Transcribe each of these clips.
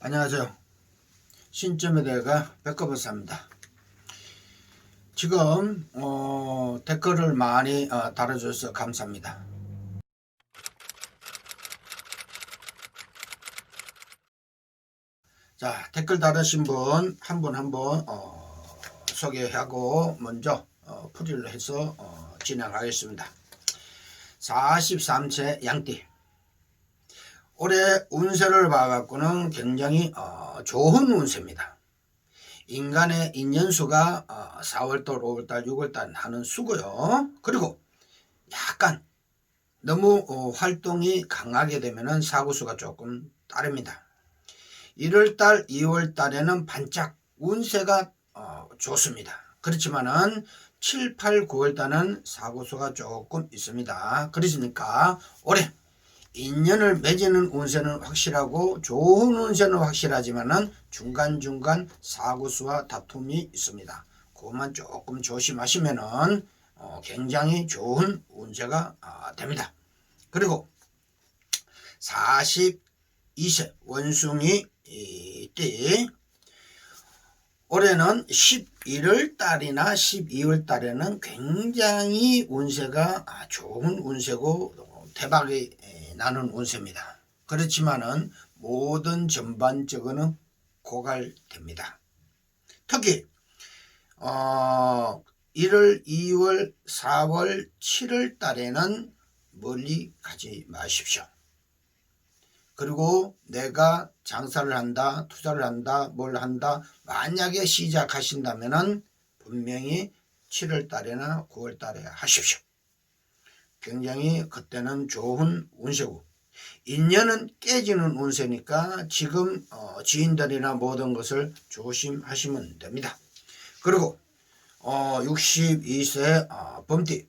안녕하세요. 신점에 대가 백커버스입니다. 지금 어, 댓글을 많이 어, 달아주셔서 감사합니다. 자 댓글 달으신 분 한 분 한분 어, 소개하고 먼저 어, 풀이를 해서 어, 진행하겠습니다. 43세 양띠 올해 운세를 봐갖고는 굉장히 어, 좋은 운세입니다. 인간의 인연수가 어, 4월달, 5월달, 6월달 하는 수고요. 그리고 약간 너무 어, 활동이 강하게 되면은 사고수가 조금 따릅니다. 1월달, 2월달에는 반짝 운세가 어, 좋습니다. 그렇지만은 7, 8, 9월달은 사고수가 조금 있습니다. 그러니까 올해 인연을 맺는 운세는 확실하고 좋은 운세는 확실하지만은 중간중간 사고수와 다툼이 있습니다. 그것만 조금 조심하시면은 어, 굉장히 좋은 운세가 아, 됩니다. 그리고 42세 원숭이 이띠 올해는 11월 달이나 12월 달에는 굉장히 운세가 아, 좋은 운세고 어, 대박이 에, 나는 운세입니다. 그렇지만은 모든 전반적으로는 고갈됩니다. 특히 어, 1월, 2월, 4월, 7월 달에는 멀리 가지 마십시오. 그리고 내가 장사를 한다, 투자를 한다, 뭘 한다, 만약에 시작하신다면은 분명히 7월 달에나 9월 달에 하십시오. 굉장히 그때는 좋은 운세고, 인연은 깨지는 운세니까 지금 어, 지인들이나 모든 것을 조심하시면 됩니다. 그리고 어, 62세 어, 범띠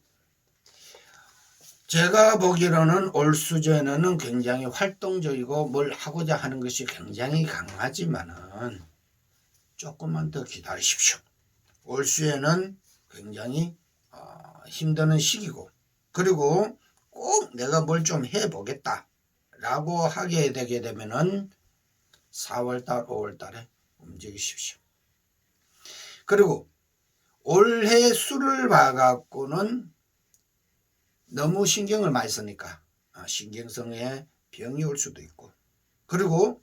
제가 보기로는 올 수제는 굉장히 활동적이고 뭘 하고자 하는 것이 굉장히 강하지만은 조금만 더 기다리십시오. 올 수에는 굉장히 어, 힘드는 시기고 그리고 꼭 내가 뭘 좀 해보겠다 라고 하게 되게 되면은 4월달 5월달에 움직이십시오. 그리고 올해 수를 봐갖고는 너무 신경을 많이 쓰니까 아, 신경성에 병이 올 수도 있고 그리고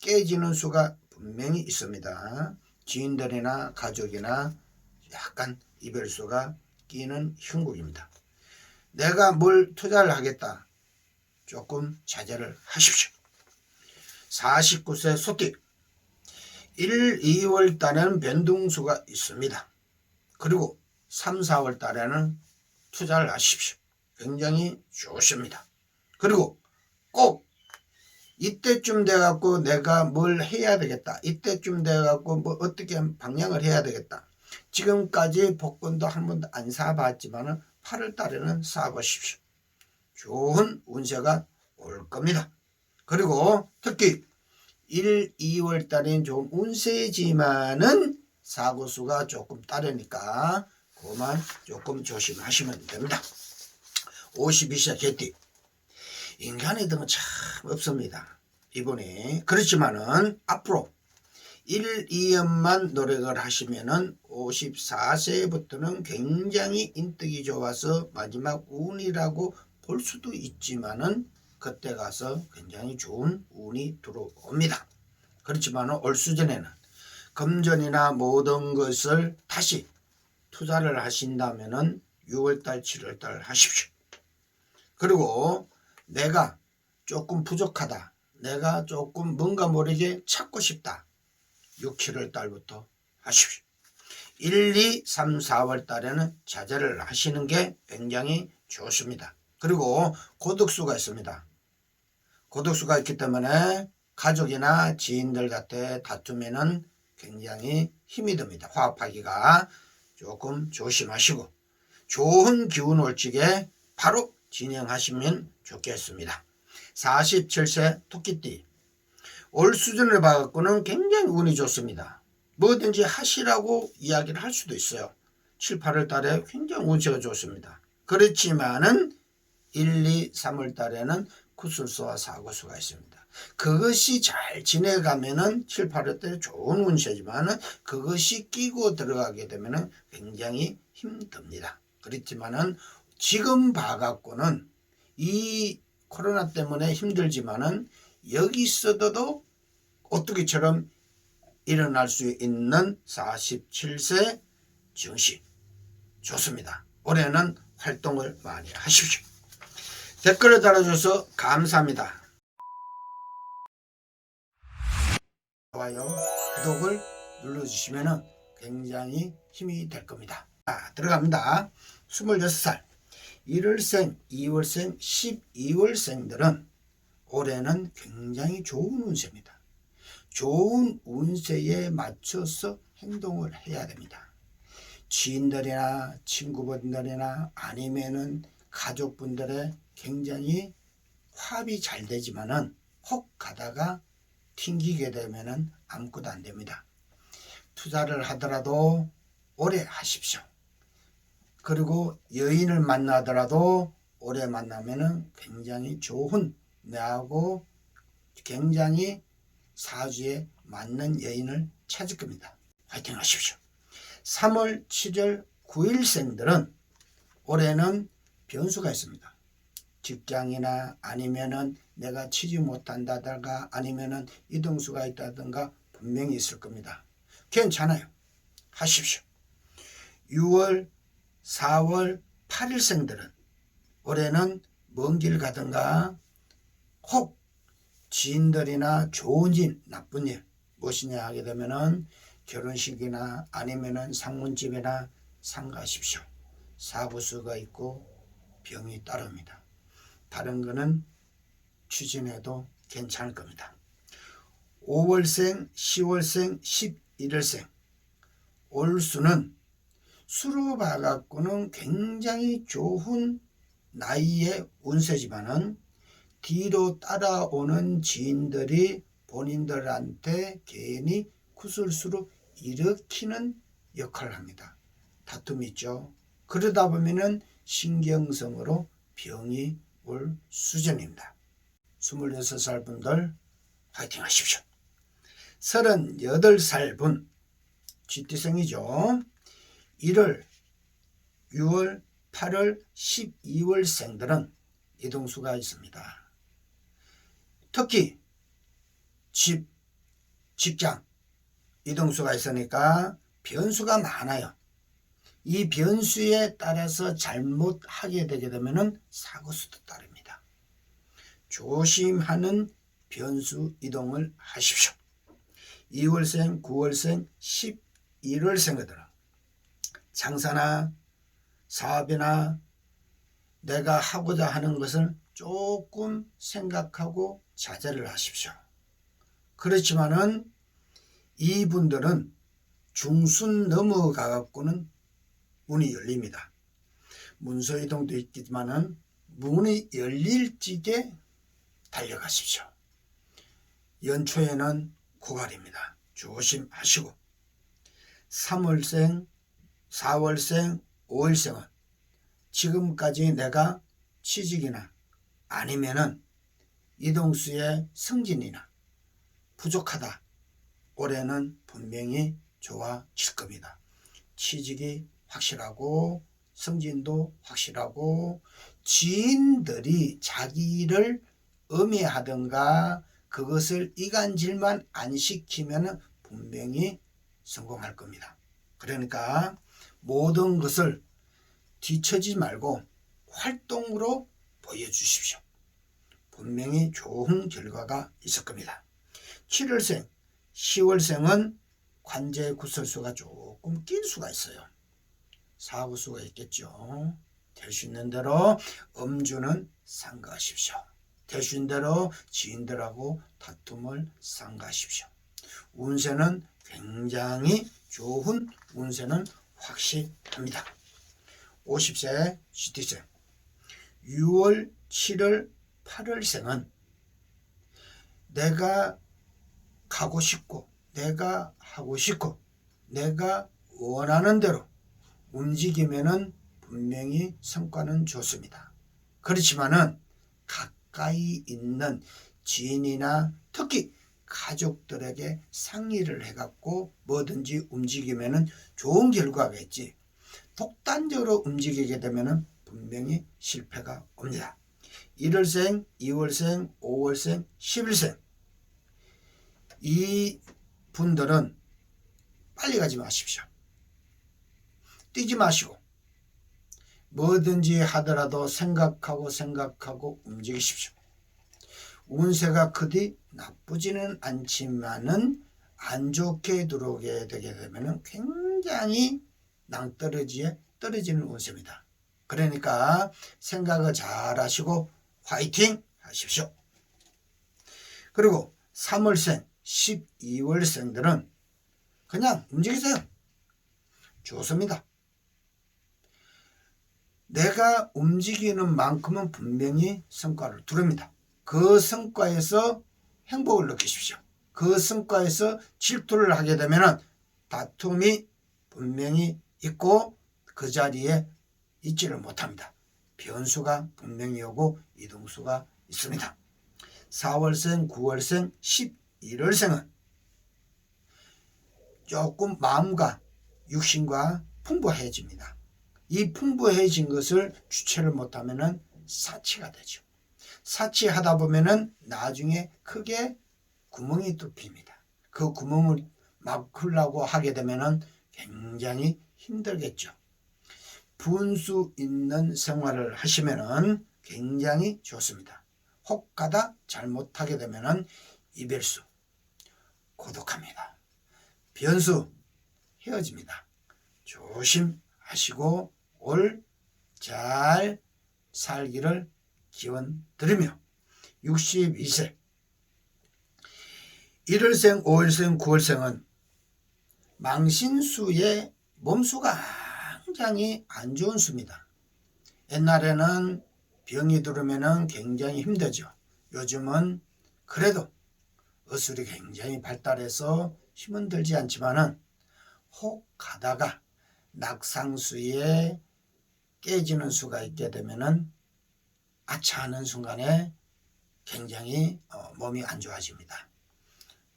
깨지는 수가 분명히 있습니다. 지인들이나 가족이나 약간 이별수가 끼는 형국입니다. 내가 뭘 투자를 하겠다. 조금 자제를 하십시오. 49세 소띠 1, 2월 달에는 변동수가 있습니다. 그리고 3, 4월 달에는 투자를 하십시오. 굉장히 좋습니다. 그리고 꼭 이때쯤 돼갖고 내가 뭘 해야 되겠다. 이때쯤 돼갖고 뭐 어떻게 방향을 해야 되겠다. 지금까지 복권도 한 번도 안 사봤지만은 8월 달에는 사보십시오. 좋은 운세가 올 겁니다. 그리고 특히 1, 2월 달엔 좀 운세지만은 사고수가 조금 따르니까 그만 조금 조심하시면 됩니다. 52세 개띠. 인간의 등은 참 없습니다. 이번에. 그렇지만은 앞으로 1, 2년만 노력을 하시면은 54세부터는 굉장히 인덕이 좋아서 마지막 운이라고 볼 수도 있지만은 그때 가서 굉장히 좋은 운이 들어옵니다. 그렇지만 올 수전에는 금전이나 모든 것을 다시 투자를 하신다면은 6월달, 7월달 하십시오. 그리고 내가 조금 부족하다. 내가 조금 뭔가 모르게 찾고 싶다. 6, 7월 달부터 하십시오. 1, 2, 3, 4월 달에는 자제를 하시는 게 굉장히 좋습니다. 그리고 고독수가 있습니다. 고독수가 있기 때문에 가족이나 지인들 같아 다투면은 굉장히 힘이 듭니다. 화합하기가 조금 조심하시고 좋은 기운 올 적에 바로 진행하시면 좋겠습니다. 47세 토끼띠 올 수준을 봐갖고는 굉장히 운이 좋습니다. 뭐든지 하시라고 이야기를 할 수도 있어요. 7, 8월 달에 굉장히 운세가 좋습니다. 그렇지만은 1, 2, 3월 달에는 구술수와 사고수가 있습니다. 그것이 잘 지내가면은 7, 8월 때 좋은 운세지만은 그것이 끼고 들어가게 되면은 굉장히 힘듭니다. 그렇지만은 지금 봐갖고는 이 코로나 때문에 힘들지만은 여기 있어도 오뚜기처럼 일어날 수 있는 47세 증시 좋습니다. 올해는 활동을 많이 하십시오. 댓글을 달아줘서 감사합니다. 좋아요, 구독을 눌러주시면 굉장히 힘이 될 겁니다. 자, 들어갑니다. 26살, 1월생, 2월생, 12월생들은 올해는 굉장히 좋은 운세입니다. 좋은 운세에 맞춰서 행동을 해야 됩니다. 지인들이나 친구분들이나 아니면은 가족분들의 굉장히 화합이 잘 되지만은 혹 가다가 튕기게 되면은 아무것도 안 됩니다. 투자를 하더라도 오래 하십시오. 그리고 여인을 만나더라도 오래 만나면은 굉장히 좋은 내하고 굉장히 사주에 맞는 여인을 찾을 겁니다. 화이팅 하십시오. 3월, 7월, 9일생들은 올해는 변수가 있습니다. 직장이나 아니면은 내가 취직 못한다든가 아니면은 이동수가 있다든가 분명히 있을 겁니다. 괜찮아요. 하십시오. 6월, 4월, 8일생들은 올해는 먼 길 가든가 혹 지인들이나 좋은 일, 나쁜 일 무엇이냐 하게 되면은 결혼식이나 아니면은 상문집이나 상가십시오. 사부수가 있고 병이 따릅니다. 다른 거는 추진해도 괜찮을 겁니다. 5월생, 10월생, 11월생 올수는 수로 봐갖고는 굉장히 좋은 나이의 운세지만은 뒤로 따라오는 지인들이 본인들한테 괜히 구술수로 일으키는 역할을 합니다. 다툼 있죠. 그러다 보면은 신경성으로 병이 올 수준입니다. 26살 분들 화이팅 하십시오. 38살 분 쥐띠생이죠. 1월, 6월, 8월, 12월 생들은 이동수가 있습니다. 특히 집, 직장 이동수가 있으니까 변수가 많아요. 이 변수에 따라서 잘못하게 되게 되면 사고수도 따릅니다. 조심하는 변수 이동을 하십시오. 2월생, 9월생, 11월생들은 장사나 사업이나 내가 하고자 하는 것을 조금 생각하고 자제를 하십시오. 그렇지만은 이분들은 중순 넘어가 갖고는 문이 열립니다. 문서 이동도 있지만은 문이 열릴 적에 달려가십시오. 연초에는 고갈입니다. 조심하시고 3월생, 4월생, 5월생은 지금까지 내가 취직이나 아니면은 이동수의 승진이나 부족하다. 올해는 분명히 좋아질 겁니다. 취직이 확실하고 승진도 확실하고 지인들이 자기를 음해하든가 그것을 이간질만 안 시키면 분명히 성공할 겁니다. 그러니까 모든 것을 뒤처지 말고 활동으로 보여주십시오. 분명히 좋은 결과가 있을 겁니다. 7월생, 10월생은 관제 구설수가 조금 낄 수가 있어요. 사구수가 있겠죠. 될 수 있는 대로 음주는 삼가하십시오. 될 수 있는 대로 지인들하고 다툼을 삼가하십시오. 운세는 굉장히 좋은 운세는 확실합니다. 50세 시티생 6월, 7월, 8월생은 내가 가고 싶고 내가 하고 싶고 내가 원하는 대로 움직이면은 분명히 성과는 좋습니다. 그렇지만은 가까이 있는 지인이나 특히 가족들에게 상의를 해갖고 뭐든지 움직이면은 좋은 결과가 있지. 독단적으로 움직이게 되면은 분명히 실패가 옵니다. 1월생, 2월생, 5월생, 11생 이 분들은 빨리 가지 마십시오. 뛰지 마시고 뭐든지 하더라도 생각하고 생각하고 움직이십시오. 운세가 그리 나쁘지는 않지만은 안 좋게 들어오게 되게 되면은 굉장히 낭떠러지에 떨어지는 운세입니다. 그러니까 생각을 잘 하시고 화이팅 하십시오. 그리고 3월생, 12월생들은 그냥 움직이세요. 좋습니다. 내가 움직이는 만큼은 분명히 성과를 두릅니다. 그 성과에서 행복을 느끼십시오. 그 성과에서 질투를 하게 되면 다툼이 분명히 있고 그 자리에 있지를 못합니다. 변수가 분명히 오고 이동수가 있습니다. 4월생, 9월생, 11월생은 조금 마음과 육신과 풍부해집니다. 이 풍부해진 것을 주체를 못하면은 사치가 되죠. 사치하다 보면은 나중에 크게 구멍이 뚫힙니다. 그 구멍을 막으려고 하게 되면은 굉장히 힘들겠죠. 분수 있는 생활을 하시면은 굉장히 좋습니다. 혹 가다 잘못하게 되면은 이별수 고독합니다. 변수 헤어집니다. 조심하시고 올 잘 살기를 기원 드리며 62세 1월생, 5월생, 9월생은 망신수의 몸수가 굉장히 안 좋은 수입니다. 옛날에는 병이 들으면 굉장히 힘들죠. 요즘은 그래도 의술이 굉장히 발달해서 힘은 들지 않지만은 혹 가다가 낙상수에 깨지는 수가 있게 되면은 아차하는 순간에 굉장히 어, 몸이 안 좋아집니다.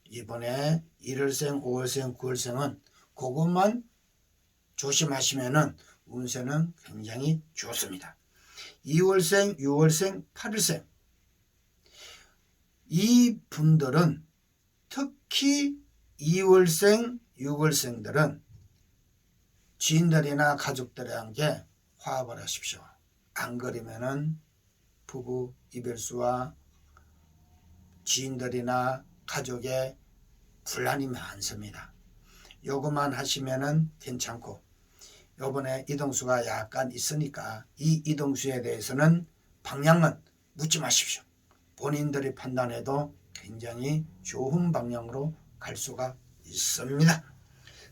이번에 1월생, 5월생, 9월생은 그것만 조심하시면은 운세는 굉장히 좋습니다. 2월생, 6월생, 8월생 이 분들은 특히 2월생, 6월생들은 지인들이나 가족들에 함께 화합을 하십시오. 안 그러면은 부부 이별수와 지인들이나 가족의 분란이 많습니다. 요것만 하시면은 괜찮고 요번에 이동수가 약간 있으니까 이 이동수에 대해서는 방향은 묻지 마십시오. 본인들이 판단해도 굉장히 좋은 방향으로 갈 수가 있습니다.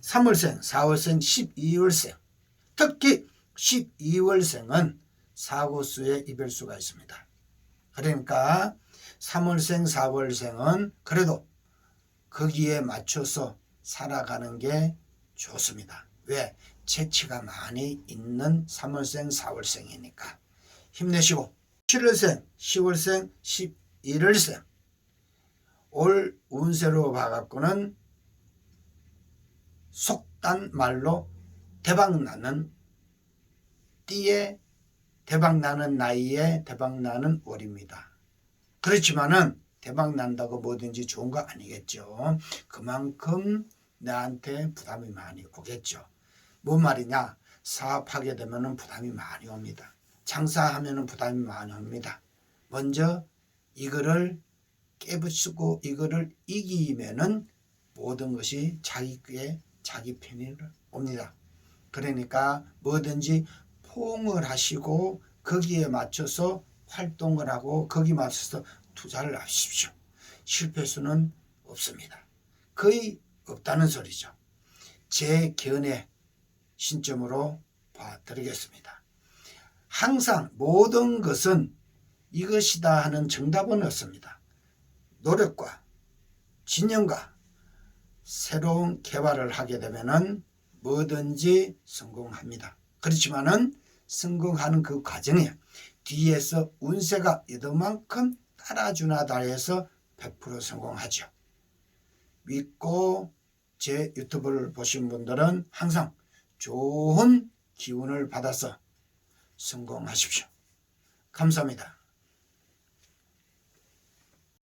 3월생, 4월생, 12월생 특히 12월생은 사고수의 이별수가 있습니다. 그러니까 3월생, 4월생은 그래도 거기에 맞춰서 살아가는 게 좋습니다. 왜? 재치가 많이 있는 3월생, 4월생이니까. 힘내시고 7월생, 10월생, 11월생 올 운세로 봐갖고는 속단 말로 대박나는 띠에 대박나는 나이에 대박나는 월입니다. 그렇지만은 대박난다고 뭐든지 좋은 거 아니겠죠. 그만큼 나한테 부담이 많이 오겠죠. 뭔 말이냐? 사업하게 되면 부담이 많이 옵니다. 장사하면 부담이 많이 옵니다. 먼저 이거를 깨부수고 이거를 이기면은 모든 것이 자기께 자기 편이 옵니다. 그러니까 뭐든지 포옹을 하시고 거기에 맞춰서 활동을 하고 거기 맞춰서 투자를 하십시오. 실패 수는 없습니다. 거의 없다는 소리죠. 제 견해 신점으로 봐드리겠습니다. 항상 모든 것은 이것이다 하는 정답은 없습니다. 노력과 진영과 새로운 개발을 하게 되면은 뭐든지 성공합니다. 그렇지만은 성공하는 그 과정에 뒤에서 운세가 이만큼 따라주나다 해서 100% 성공하죠. 믿고 제 유튜브를 보신 분들은 항상 좋은 기운을 받아서 성공하십시오. 감사합니다.